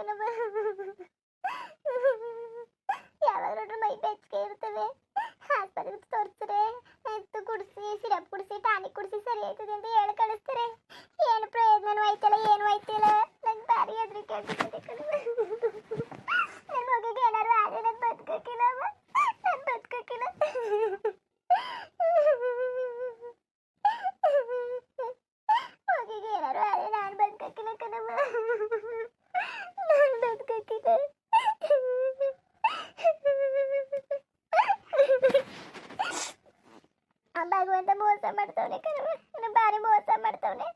gonna ಮಾಡ್ತಾವನೆ ಕಣವ ಬಾರಿ ಮೋಸ ಮಾಡ್ತಾವನೆ.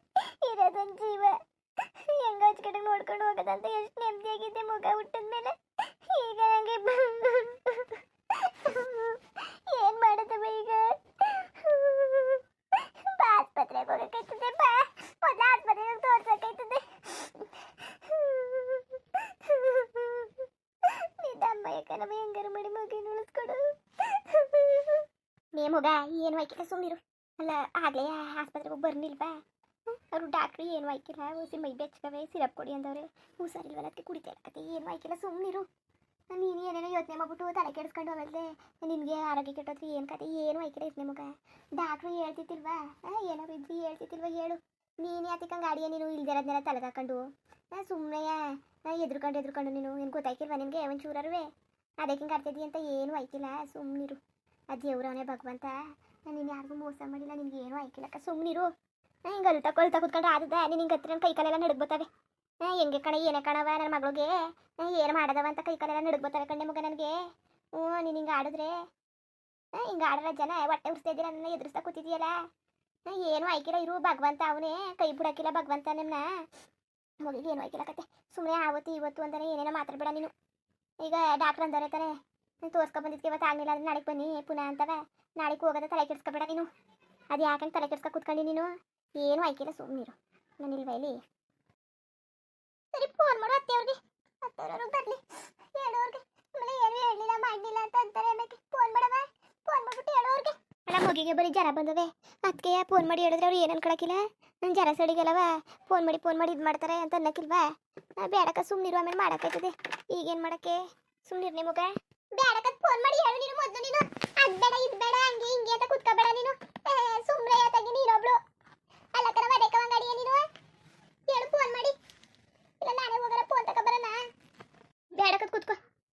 ಇರೋದೊಂದು ಜೀವ. ಹೆಂಗ ಕಡೆ ನೋಡ್ಕೊಂಡು ಹೋಗೋದಂತ ಎಷ್ಟು ನೆಮ್ಮದಿಯಾಗಿದ್ದೆ ಮಗ ಹುಟ್ಟಿದ ಮೇಲೆ. ಈಗ ನಂಗೆ ಏನ್ ಮಾಡೋದವ ಈಗ? ಬಾ ಆಸ್ಪತ್ರೆಗೆ ಹೋಗಕ್ಕಾಯ್ತದೆ, ಬಾ. ಮೊದಲ ಆಸ್ಪತ್ರೆಗೆ ತೋರ್ಸಕ್ಕಾಯ್ತದೆ. ನಿದ್ದಮ್ಮ ಯಾಕನವ ಹೆಂಗಾರ ಮಾಡಿ ಮಗನ ಉಳಿಸ್ಕೊಡು. ನೀ ಮಗ, ಏನು ಹಾಕಿಲ್ಲ ಸುಮ್ಮನಿರು ಅಲ್ಲ, ಆಗ್ಲೇ ಆಸ್ಪತ್ರೆಗೆ ಬರ್ನಿಲ್ವಾ? ಅವರು ಡಾಕ್ಟ್ರಿ ಏನು ವಾಯ್ಕಿಲ್ಲ ಉಸಿ ಮೈ ಬೆಚ್ಚಗವೆ ಸಿರಪ್ ಕೊಡಿ ಅಂದವ್ರೆ. ಹುಷಾರಿಲ್ವಲ್ಲ, ಅದಕ್ಕೆ ಕುಡಿತಾ ಏನು ಹಾಕಿಲ್ಲ ಸುಮ್ಮನಿರು ನೀನು ಏನೇನೋ ಯೋಚನೆ ಮಾಡ್ಬಿಟ್ಟು ತಲೆ ಕೆಡಿಸ್ಕೊಂಡು ಹೋಗಲ್ದೆ, ನಿನಗೆ ಆರೋಗ್ಯ ಕೆಟ್ಟೋದ್ರಿ ಏನು ಕತೆ, ಏನು ವಾಯ್ಕಿಲ್ಲ ಇರ್ನೆ ಮಗ ಡಾಕ್ಟ್ರು ಹೇಳ್ತಿತ್ತಿಲ್ವಾ ಏನೋ ಇದ್ವಿ ಹೇಳ್ತಿತ್ತಿಲ್ವಾ ಹೇಳು. ನೀನು ಯಾತಿಕಂಗೆ ಗಾಡಿಯ ನೀನು ಇಲ್ದಿರೋದನ್ನೆಲ್ಲ ತಲೆಗೆ ಹಾಕೊಂಡು ಸುಮ್ಮನೆ ಎದ್ರುಕೊಂಡು ಎದ್ರುಕೊಂಡು ನೀನು, ಏನು ಗೊತ್ತಾಯ್ಕಿಲ್ವಾ ನಿನಗೆ, ಒಂಚೂರರುವೆ? ಅದಕ್ಕೆ ಹಿಂಗೆ ಅಂತ ಏನು ವಾಯ್ಕಿಲ್ಲ ಸುಮ್ಮನಿರು ಆ ದೇವ್ರವನೇ ಭಗವಂತ. ನೀನು ಯಾರಿಗೂ ಮೋಸ ಮಾಡಿಲ್ಲ, ನಿನ್ಗೆ ಏನೂ ಆಯ್ಕಿಲ್ಲಕ್ಕ ಸುಮ್ಮನಿರು ಹಿಂಗೆ ಅಲ್ತಾ ಕೊಲ್ತಾ ಕುತ್ಕೊಂಡು ಆದದ ನೀನು ಹಿಂಗೆ ಹತ್ರ ಕೈ ಕಾಲೆಲ್ಲ ನಡುಗ್ಬೋತಾವೆ ಹೆಂಗೆ ಕಣ, ಏನೇ ಕಣವ ನನ್ನ ಮಗಳಿಗೆ? ಏನು ಮಾಡದವ ಅಂತ ಕೈ ಕಾಲೆಲ್ಲ ನಡುಗ್ಬೋತವೆ ಕಣ್ಣೆ ಮಗ ನನಗೆ? ಹ್ಞೂ, ನೀನು ಹಿಂಗೆ ಆಡಿದ್ರೆ? ಹಿಂಗೆ ಆಡ್ರ ಜನ, ಹೊಟ್ಟೆ ಉರ್ಸ್ತಾ ಇದ್ದೀರ, ನನ್ನ ಎದುರಿಸ್ತಾ ಕೂತಿದ್ಯಲ್ಲ ಏನು ಆಯ್ಕಿಲ್ಲ, ಇರು, ಭಗವಂತ ಅವನೇ. ಕೈ ಬಿಡಕ್ಕಿಲ್ಲ ಭಗವಂತ ನಿಮ್ಮನ್ನ ಮಗಳಿಗೆ ಏನು ಆಯ್ಕಿಲ್ಲ ಕತೆ. ಸುಮ್ಮನೆ ಆವತ್ತು ಇವತ್ತು ಅಂತಾನೆ ಏನೇನೋ ಮಾತಾಡ್ಬೇಡ ನೀನು. ಈಗ ಡಾಕ್ಟ್ರ್ ಅಂದರೆ ತಾನೆ. ನೀನು ತೋರ್ಸ್ಕೊ ಬಂದಿದ್ಕೆ ಇವತ್ತು ಆಗಲಿಲ್ಲ ಅಂದ್ರೆ ನಾಳೆಗೆ ಬನ್ನಿ, ಪುನಃ ಅಂತವ. ನಾಳೆಗೆ ಹೋಗೋದ ತಲೆ ಕೆಡ್ಸ್ಕೊಬೇಡ ನೀನು. ಅದು ಯಾಕಂತ ತಲೆ ಕೆಡ್ಸ್ಕೊ ಕೂತ್ಕೊಂಡು ನೀನು? ಏನು ಆಯ್ಕಿಲ್ಲ ಸುಮ್ಮನಿರು ನಾನು ಇಲ್ಲಿ? ಸರಿ ಫೋನ್ ಮಾಡು ಅತ್ತೆಯವ್ರಿಗೆ. ಅತ್ತೆಯವ್ರಿಗೆ ಬರಲಿ. ಹೇಳೋರ್ಗೆ. ಆಮೇಲೆ ಏನು ಹೇಳಲಿಲ್ಲ ಮಾಡಲಿಲ್ಲ ಅಂತ ಅಂತಾರೆ ಆಮೇಲೆ. ಫೋನ್ ಮಾಡವ ಫೋನ್ ಮಾಡ್ಬಿಟ್ಟು ಹೇಳೋರ್ಗೆ. ಅಲ್ಲ, ಮಗಿಗೆ ಬರೀ ಜರ ಬಂದವೆ. ಅದಕ್ಕೆ ಫೋನ್ ಮಾಡಿ ಹೇಳಿದ್ರೆ ಅವ್ರು ಏನು ಅನ್ಕೊಳಕಿಲ್ಲ? ನಾನು ಜರ ಸಡಿಗೆಲ್ಲವ. ಫೋನ್ ಮಾಡಿ ಫೋನ್ ಮಾಡಿ ಇದು ಮಾಡ್ತಾರೆ ಅಂತ ಅನ್ನಕ್ಕಿಲ್ವಾ ಬೇಡಕ್ಕ ಸುಮ್ಮನಿರು ಆಮೇಲೆ ಮಾಡೋಕ್ಕಾಯ್ತದೆ ಈಗೇನು ಮಾಡಕ್ಕೆ? ಸುಮ್ಮನಿರು ನಿಮಗ ಬೇಡಕ್ಕ ಫೋನ್ ಮಾಡಿ ಹೇಳು ನೀನು ಮೊದಲು ನೀನು ಅದ್ ಬೇಡ ಇದು ಬೇಡ ಹಂಗೆ ಕುತ್ಕೋಬೇಡ ನೀನು. ಸುಮ್ಮನೆ ಯಾತಾಗಿ ನೀನೊಬ್ಳು ಅಲ್ಲ ಕರವ ಗಾಡಿಯ ನೀನು? ಹೇಳು ಫೋನ್ ಮಾಡಿ. ಇಲ್ಲ, ನಾನೇ ಹೋಗಲ್ಲ ಫೋನ್ ತಗೊಬರೋಣ ಬೇಡಕ್ಕ ಕೂತ್ಕೋ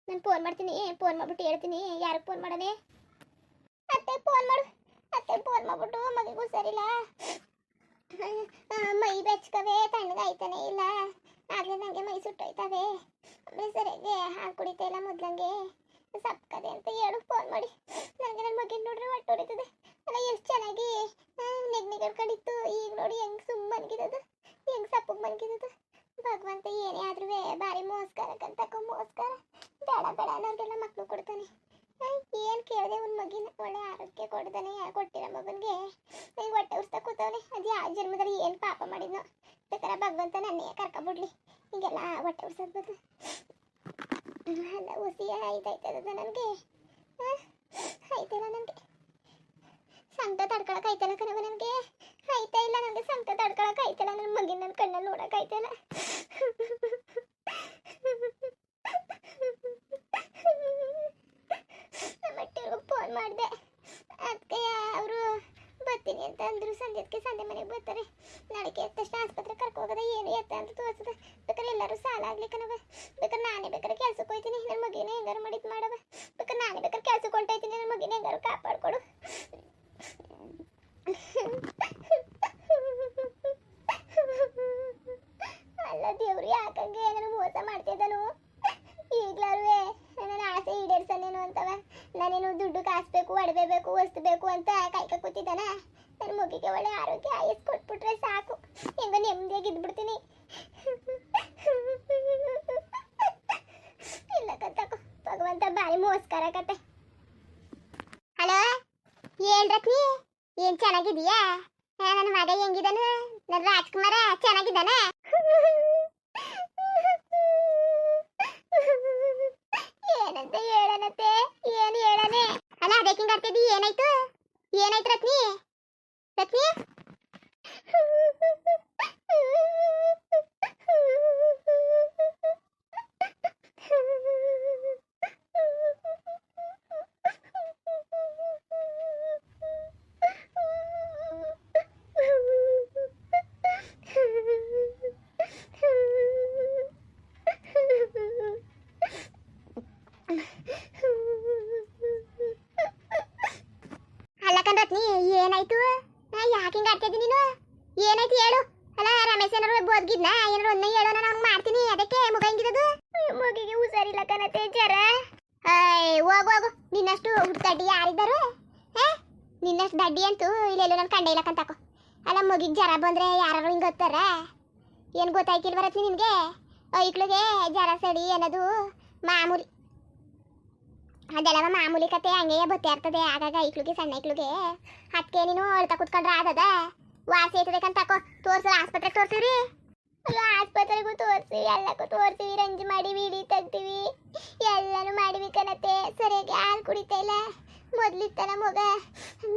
ನಾನು ಫೋನ್ ಮಾಡ್ತೀನಿ. ಫೋನ್ ಮಾಡ್ಬಿಟ್ಟು ಹೇಳ್ತೀನಿ. ಯಾರಿಗೆ ಫೋನ್ ಮಾಡನೆ ಅತ್ತೆ ಫೋನ್ ಮಾಡು. ಅತ್ತೆ ಫೋನ್ ಮಾಡ್ಬಿಟ್ಟು ಮಗಿಗೂ ಸರಿಲ್ಲ. ಮೈ ಬೆಚ್ಕವೇ ತಣ್ಣಗಾಯ್ತಾನೆ ಇಲ್ಲ. ಆಗ್ಲೇ ನನಗೆ ಮೈ ಸುಟ್ಟೋಯ್ತವೆ. ಆಮೇಲೆ ಸರಿಯಾಗಿ ಹಾಲು ಕುಡಿತಾ ಇಲ್ಲ ಮೊದ್ಲಂಗೆ. ಸಪ್ಕದೆ ಅಂತ ಹೇಳು ಫೋನ್ ಮಾಡಿ. ನನಗೆ ನನ್ನ ಮಗಿನ ನೋಡ್ರೆ ಹೊಟ್ಟೆ ಹೊಡಿತದೆ ಅಲ್ಲ, ಎಷ್ಟು ಚೆನ್ನಾಗಿ ನೆಗ್ನಿಗಳ ಕಡಿತ್ತು ಈಗ ನೋಡಿ ಹೆಂಗ್ ಸುಮ್ಮ ಮನ್ಗಿದದು, ಹೆಂಗ್ ಸಪ್ಪಗೆ ಮನ್ಗಿದದು. ಭಗವಂತ ಏನೇ ಆದ್ರೂ ಭಾರಿ ಮೋಸ್ಕರಕ್ಕಂತಕ್ಕ ಮೋಸ್ಕಾರ. ಬೇಡ ಬೇಡ, ಅನ್ನೋರ್ಗೆಲ್ಲ ಮಕ್ಕಳು ಕೊಡ್ತಾನೆ. ಏನು ಕೇಳಿದೆ ಒಂದು ಮಗಿನ? ಒಳ್ಳೆ ಆರೋಗ್ಯ ಕೊಡ್ತಾನೆ, ಕೊಟ್ಟಿರೋ ಮಗನಿಗೆ. ಈಗ ಹೊಟ್ಟೆ ಉರ್ಸ್ತಾ ಕೂತವನೆ? ಅದು ಯಾವ ಜನ್ಮದಲ್ಲಿ ಏನು ಪಾಪ ಮಾಡಿದ್ನೋ. ಬೇಕಾರೆ ಭಗವಂತ ನನ್ನೇ ಕರ್ಕೊಬಿಡ್ಲಿ. ಹೀಗೆಲ್ಲ ಹೊಟ್ಟೆ ಉರ್ಸೋದು ಅಲ್ಲ ಹುಸಿ ಆಯ್ತಾಯ್ತದ ನನಗೆ. ಆಯ್ತಲ್ಲ ನನಗೆ. ಸಂಕಟ ತಡ್ಕೊಳಕ್ ಆಯ್ತಲ್ಲ ಕಣವ ನನಗೆ. ಆಯ್ತಾ ಇಲ್ಲ ನನಗೆ, ಸಂಕಟ ತಡ್ಕೊಳಕ್ ಆಯ್ತಲ್ಲ ನನ್ನ ಮಗಿನ ನನ್ನ ಕಣ್ಣಲ್ಲಿ ನೋಡಕ್ ಆಯ್ತಲ್ಲ ನಮ್ಮಟ್ಟಿಗೂ ಫೋನ್ ಮಾಡಿದೆ. ಅದಕ್ಕೆ ಅವರು ಬರ್ತೀನಿ ಅಂತ ಅಂದ್ರು. ಸಂಜೆದಕ್ಕೆ ಸಂಜೆ ಮನೆಗೆ ಬರ್ತಾರೆ. ನಾಳೆಗೆ ಎದ್ದ ತಕ್ಷಣ ಆಸ್ಪತ್ರೆ ಕರ್ಕೊ ಹೋಗದ, ಏನು ಎತ್ತ ಅಂತ ತೋರಿಸದ. ಬೇಕಾದ್ರೆ ಎಲ್ಲರೂ ಸಾಲ ಆಗ್ಲಿಕ್ಕನವ ಬೇಕಾದ್ರೆ ನಾನೇ ಬೇಕಾದ್ರೆ ಕೆಲ್ಸಕ್ಕೆ ಹೋಯ್ತೀನಿ. ನನ್ನ ಮಗಿನ ಹೆಂಗಾರು ಮಾಡಿದ್ ಮಾಡವ. ಬೇಕಾದ್ರೆ ನಾನೇ ಬೇಕಾದ್ರೆ ಕೆಲ್ಸಕ್ಕೆ ಹೊಂಟೈತೀನಿ ನನ್ನ ಮಗಿನ ಹೆಂಗಾರು ಕಾಪಾಡ್ಕೊಡು. ಅಲ್ಲ ದೇವ್ರು ಯಾಕಂಗೆ ಏನಾರು ಮೋಸ ಮಾಡ್ತಿದ್ದನು ಈಗ್ಲಾರುವೆ ನನ್ನ ಆಸೆ ಈಡೇರ್ಸನೇನು ಅಂತವ. ನಾನೇನು ದುಡ್ಡು ಕಾಸ್ಬೇಕು ಒಡವೆ ಬೇಕು ವಸ್ತು ಬೇಕು ಅಂತ ಕಾಯ್ಕ ಕೂತಿದ್ದಾನ. ನನ್ನ ಮಗಿಗೆ ಒಳ್ಳೆ ಆರೋಗ್ಯ ಆಯಸ್ ಕೊಟ್ಬಿಟ್ರೆ ಸಾಕು. ಹೆಂಗ ನೆಮ್ಮದಿಯಾಗಿ ಇದ್ಬಿಡ್ತೀನಿ ಇಲ್ಲ ಕತ್ತಕೋ ಕತೆ ಹಲೋ? ಏನ್ ರತ್ನಿ? ಏನ್ ಚೆನ್ನಾಗಿದೀಯಾ ನನ್ನ ಮಗ ಹೆಂಗಿದಾನ? ನನ್ನ ರಾಜ್ಕುಮಾರ ಚೆನ್ನಾಗಿದ್ದಾನ? ಏನಂತ ಹೇಳನತ್ತೆ? ಏನ್ ಹೇಳನೆ? ಅಲ್ಲ ಅದಕ್ಕೆ ಹಿಂಗ್ ಆಡ್ತಿದ್ದಿ? ಏನಾಯ್ತು? ಅಲ್ಲ ನೀ? ಏನಾಯ್ತು? ಯಾಕೆ ಹಿಂಗ ಆಡ್ತಿದ್ದಿ ನೀನು? ಏನಾಯ್ತು ಹೇಳು. ಅಲ್ಲ ರಮೇಶ್ ಏನಾರು ಬೋದ್ಗಿದ್ನ ಏನಾರು ಒಂದೇ ಹೇಳೋ ನಾನು ಮಾಡ್ತೀನಿ. ಅದಕ್ಕೆ ಮುಗ ಹೆಂಗಿರೋದು ಮಗಿಗೆ ಹುಷಾರಿಲ್ಲ ಕಣತೆ ಜರ. ಹೋಗು ಹೋಗು. ನಿನ್ನಷ್ಟು ಹುಡ್ತಡ್ಡಿ ಯಾರಿದ್ದಾರು? ನಿನ್ನಷ್ಟು ದಡ್ಡಿ ಅಂತೂ ಇಲ್ಲೆಲ್ಲೋ ನಾನು ಕಂಡ ಇಲ್ಲ ಕಂತಾಕೋ ಅಲ್ಲ ಮಗಿಗೆ ಜರ ಬಂದ್ರೆ ಯಾರು ಹಿಂಗೆ ಗೊತ್ತಾರ ಏನು ಗೊತ್ತಾಯ್ಕಿಲ್ ಬರತ್ನಿ ನಿನಗೆ? ಐಕ್ಳಿಗೆ ಜರ ಸಡಿ ಏನದು ಮಾಮೂಲಿ. ಅದೆಲ್ಲ ಮಾಮೂಲಿ ಕತೆ, ಹಂಗೆ ಬತ್ತೆ ಇರ್ತದೆ ಆಗಾಗ ಐಕ್ಳಿಗೆ ಸಣ್ಣ ಐಕ್ಳಿಗೆ ಅದಕ್ಕೆ ನೀನು ಅಳ್ತಾ ಕುತ್ಕೊಂಡ್ರೆ ಆದದ? ವಾಸಿ ಐತದಕ್ಕಂತ ತಕೋ ತೋರ್ಸ, ಆಸ್ಪತ್ರೆಗೆ ತೋರ್ಸಿವ್ರಿ ಅಯ್ಯೋ, ಆಸ್ಪತ್ರೆಗೂ ತೋರಿಸಿ, ಎಲ್ಲಕ್ಕೂ ತೋರಿಸಿ, ರಂಜಿ ಮಾಡಿ ವಿಡಿ ತೆಗ್ತೀವಿ. ಎಲ್ಲನೂ ಮಾಡಿವಿ ಕಣತೆ. ಸರಿಯಾಗಿ ಹಾಲು ಕುಡಿತಾ ಇಲ್ಲ. ಮೊದ್ಲಿತ್ತನ ಮಗ.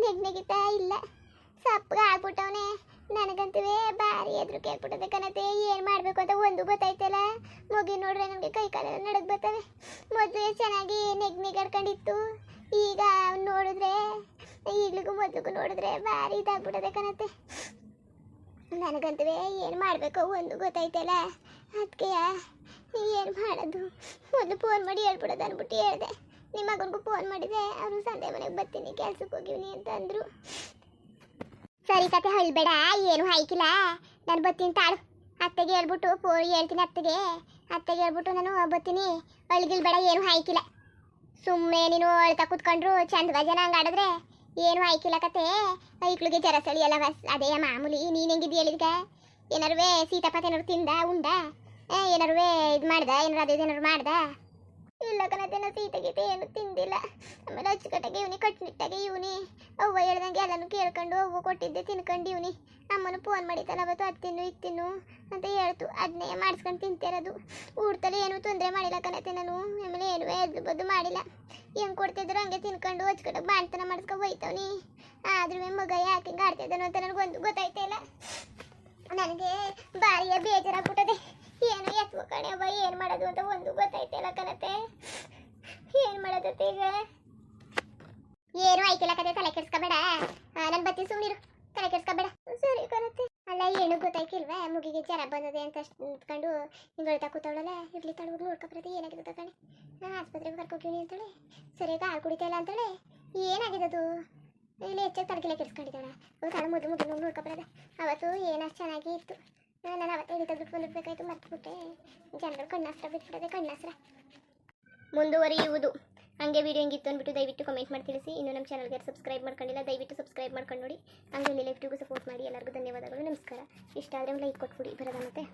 ನೆಗ್ ನೆಗಿತಾ ಇಲ್ಲ. ಸಪ್ಪಗೆ ಆಗ್ಬಿಟ್ಟವನೆ. ನನಗಂತೂ ಭಾರಿ ಎದ್ರು ಕೇಳ್ಬಿಟ್ಟದೆ ಕಣತೆ ಏನು ಮಾಡಬೇಕು ಅಂತ ಒಂದು ಗೊತ್ತಾಯ್ತಲ್ಲ? ಮುಗಿ ನೋಡ್ರೆ ನನಗೆ ಕೈ ಕಾಲೆಲ್ಲ ನಡಕ್ ಬರ್ತವೆ. ಮೊದಲು ಚೆನ್ನಾಗಿ ನೆಗ್ ನೆಗಾಡ್ಕೊಂಡಿತ್ತು ಈಗ ನೋಡಿದ್ರೆ, ಈಗ್ಲಿಗೂ ಮೊದಲಿಗೂ ನೋಡಿದ್ರೆ ಭಾರಿ ಇದಾಗ್ಬಿಟ್ಟದೆ ಕಣತೆ ನನಗಂತೂ ಏನು ಮಾಡಬೇಕು ಒಂದು ಗೊತ್ತಾಯ್ತಲ್ಲ? ಅದಕ್ಕೆ ಏನು ಮಾಡೋದು? ಮೊದಲು ಫೋನ್ ಮಾಡಿ ಹೇಳ್ಬಿಡೋದು ಅಂದ್ಬಿಟ್ಟು ಹೇಳಿದೆ. ನಿಮ್ಮ ಮಗನಿಗೂ ಫೋನ್ ಮಾಡಿದೆ. ಅವರು ಸಂಜೆ ಮನೆಗೆ ಬರ್ತೀನಿ ಕೆಲ್ಸಕ್ಕೆ ಹೋಗಿವ್ನಿ ಅಂತ ಅಂದರು ಸರಿ ಕತೆ ಹೇಳ್ಬೇಡ, ಏನು ಹಾಯ್ಕಿಲ್ಲ. ನಾನು ಬತ್ತೀನಿ ತಾಳು. ಅತ್ತೆಗೆ ಹೇಳ್ಬಿಟ್ಟು ಫೋನ್ ಹೇಳ್ತೀನಿ ಅತ್ತೆಗೆ. ಅತ್ತೆಗೆ ಹೇಳ್ಬಿಟ್ಟು ನಾನು ಬರ್ತೀನಿ. ಅಳ್ಗಿಲ್ ಬೇಡ, ಏನು ಹಾಯ್ಕಿಲ್ಲ. ಸುಮ್ಮನೆ ನೀನು ಅಳ್ತಾ ಕೂತ್ಕೊಂಡ್ರು ಚಂದ ಜನ ಹಂಗೆ ಆಡಿದ್ರೆ ಏನು ಹಾಯ್ಕಿಲ್ಲ ಕತೆ. ಐಕ್ಳಿಗೆ ಜರ ಸಳಿ ಬಸ್. ಅದೇ ಮಾಮೂಲಿ, ನೀನು ಹೆಂಗಿದ್ದು ಹೇಳಿದ್ಗ ಏನಾರು ಸೀತಾಪತಿ ಏನಾರು ತಿಂದ, ಉಂಡ? ಏನಾರು ಇದು ಮಾಡ್ದ? ಏನಾರು ಅದೇ ಏನಾರು ಮಾಡ್ದ? ಇಲ್ಲ ಕಣತೆ ನಾ ಸೀತೆ ಗೀತೆ ಏನು ತಿಂದಿಲ್ಲ. ಆಮೇಲೆ ಅಚ್ಚುಕಟ್ಟಾಗಿ ಇವನಿ ಕಟ್ಟುನಿಟ್ಟಾಗಿ ಇವನಿ, ಅವ್ವ ಹೇಳ್ದಂಗೆ ಎಲ್ಲಾನು ಕೇಳ್ಕೊಂಡು ಅವ್ವ ಕೊಟ್ಟಿದ್ದೆ ತಿನ್ಕೊಂಡು ಇವನಿ. ಅಮ್ಮನು ಫೋನ್ ಮಾಡಿದ್ದಲ್ಲ ಅವತ್ತು ಅದು ತಿನ್ನು, ಇದು ಅಂತ ಹೇಳ್ತು. ಅದನ್ನೇ ಮಾಡಿಸ್ಕೊಂಡು ತಿಂತಿರೋದು. ಊಟದಲ್ಲಿ ಏನೂ ತೊಂದರೆ ಮಾಡಿಲ್ಲ ಕಣತೆ ನಾನು. ಆಮೇಲೆ ಏನು ಎದ್ದು ಬದ್ದು ಮಾಡಿಲ್ಲ. ಹೆಂಗೆ ಕೊಡ್ತಿದ್ರು ಹಂಗೆ ತಿನ್ಕೊಂಡು ಅಚ್ಚುಕಟ್ಟಾಗಿ ಬಾಣ್ತನ ಮಾಡಿಸ್ಕೊಂಡು ಹೋಯ್ತವ್ನಿ. ಆದ್ರೂ ಮಗ ಯಾಕೆ ಹಿಂಗೆ ಅಂತ ನನಗೊಂದು ಗೊತ್ತಾಯ್ತಾ ಇಲ್ಲ. ನನಗೆ ಭಾರಿಯ ಬೇಜಾರಾಗ್ಬಿಟ್ಟದೆ. ಏನು ಎತ್ಕೊ ಕಣೆ ಅವ್ವ, ಏನು ಮಾಡೋದು ಅಂತ ಒಂದು ಗೊತ್ತಾಯ್ತಲ್ಲ ಕಣತೆ. ಏನು ಮಾಡೋದತ್ತೆ ಈಗ? ಏನು ಆಯ್ತಿಲ್ಲ ಕತೆ ತಲೆ ಕೆಡ್ಸ್ಕೊಬೇಡ. ನಾನು ಬರ್ತೀನಿ ಸುಮ್ಮನಿರು ತಲೆ ಕೆಡ್ಸ್ಕೊಬೇಡ. ಸರಿ ಕಣತೆ. ಅಲ್ಲ, ಏನು ಗೊತ್ತಾಯ್ಕಿಲ್ವಾ ಮುಗಿಗೆ ಜ್ವರ ಬಂದದೆ ಅಂತ ನಿಂತ್ಕೊಂಡು ಹಿಂಗೆ ಹೇಳ್ತಾ ಕೂತವಳಲ್ಲ, ಇರ್ಲಿ ತಳವಾಗಿ ನೋಡ್ಕೊಬರತ್ತೆ ಏನಾಗಿದೆ ಕಣೆ. ನಾನು ಆಸ್ಪತ್ರೆಗೆ ಕರ್ಕೋಗಿನಿ ಅಂತೇಳಿ. ಸರಿಯಾಗಿ ಹಾಲು ಕುಡಿತಾ ಇಲ್ಲ ಅಂತೇಳಿ. ಏನಾಗಿದೆ ಅದು ಇಲ್ಲಿ ಹೆಚ್ಚಾಗಿ ತಲೆಗೆಲ್ಲ ಕೆಡ್ಸ್ಕೊಂಡಿದ್ದಾಳ ಅವ್ರು ತಳ ಮೊದಲು ಹೋಗಿ ನೋಡ್ಕೊಬರೋದ ಅವತ್ತು ಏನಷ್ಟು ಚೆನ್ನಾಗಿ ಇತ್ತು. ನಾನು ಅವತ್ತು ಎಲ್ಲಿ ತೆಗೆದು ಬಂದಿರ್ಬೇಕಾಯ್ತು ಮರ್ತ್ಬಿಟ್ಟೆ. ಜನರು ಕಣ್ಣಾಸ್ತ್ರ ಬಿಟ್ಬಿಡೋದೆ, ಕಣ್ಣಾಸ್ತ್ರ. ಮುಂದುವರಿಯುವುದು. ಹಂಗೆ ವಿಡಿಯೋ ಹೆಂಗಿತ್ತು ಅಂದ್ಬಿಟ್ಟು ದಯವಿಟ್ಟು ಕಮೆಂಟ್ ಮಾಡಿ ತಿಳಿಸಿ. ಇನ್ನು ನಮ್ಮ ಚಾನಲ್ಗೆ ಸಬ್ಸ್ಕ್ರೈಬ್ ಮಾಡ್ಕೊಂಡಿಲ್ಲ, ದಯವಿಟ್ಟು ಸಬ್ಸ್ಕ್ರೈಬ್ ಮಾಡ್ಕೊಂಡು ನೋಡಿ. ಹಂಗೆ ಲೈಫ್ಟಿಗೂ ಸಪೋರ್ಟ್ ಮಾಡಿ. ಎಲ್ಲರಿಗೂ ಧನ್ಯವಾದಗಳು, ನಮಸ್ಕಾರ. ಇಷ್ಟ ಆದರೆ ಲೈಕ್ ಕೊಟ್ಬಿಡಿ ಬರೋದ ಮತ್ತೆ